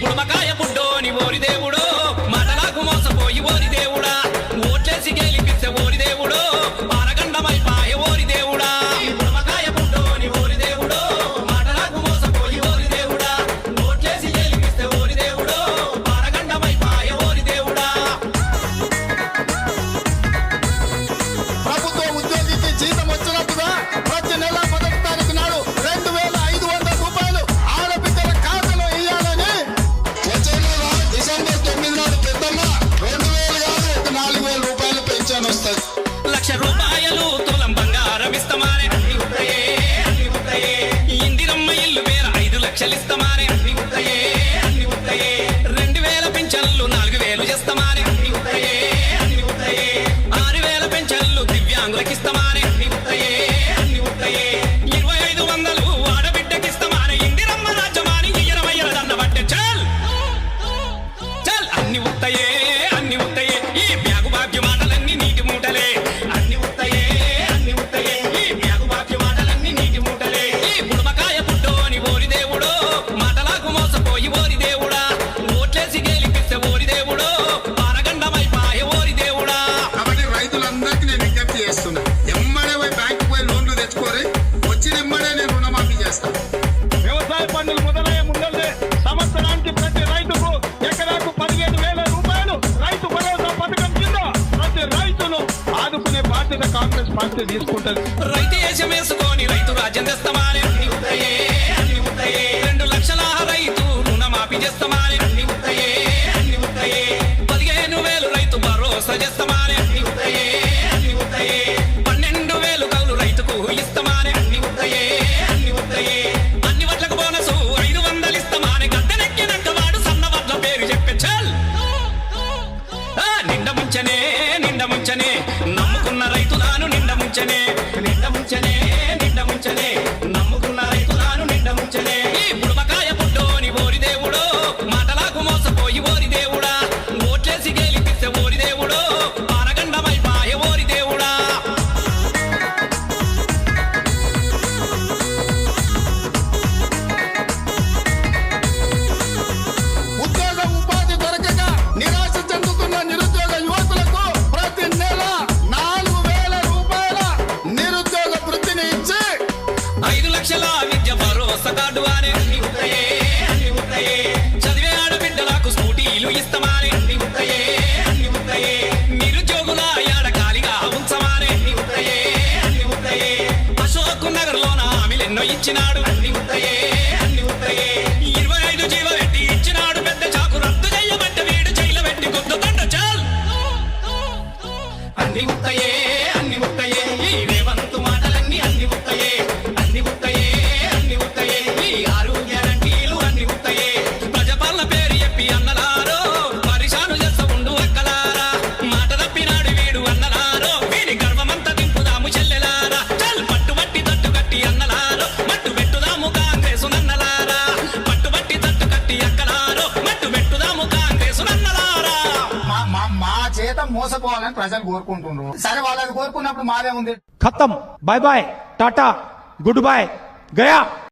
బుడమకాయ బుడ్డోని ఓరి దేవుడో. మాటలకు మోసపోయి ఓరి లక్ష రూపాయలు తులం బంగారం ఇస్తామారే. ఇందిరమ్మ ఇల్లు వేర ఐదు లక్షలు ఇస్తామారే. రెండు వేల పింఛన్లు నాలుగు వేలు చేస్తామారే. ఆరు వేల పింఛన్లు దివ్యాంగులకి ఇస్తామా పార్టీ కాంగ్రెస్ పార్టీ తీసుకుంటది. రైతు రైతు రాజ్యం తెస్తామని చింతించనే కార్డు వారే స్కూటీలు ఇస్తామారే. అన్ని ఉంటాయే అన్ని ఉంటాయే నిరుద్యోగుల ఆడ ఖాళీగా ఉంచమారే. అన్ని ఉంటాయే అన్ని ఆమెలెన్నో ఇచ్చినాడు. అన్ని ఉంటాయే అన్ని ఉంటాయే ఇరవై జీవ పెట్టి ఇచ్చినాడు. పెద్ద చాకు రద్దు చేయబట్ట వీడు జైలు పెట్టి అన్ని ఉంటాయి చేత మోసపోవాలని ప్రజలు కోరుకుంటున్నారు. సరే వాళ్ళని కోరుకున్నప్పుడు మాదే ఉంది ఖతం. Bye bye Tata. Good bye Gaya.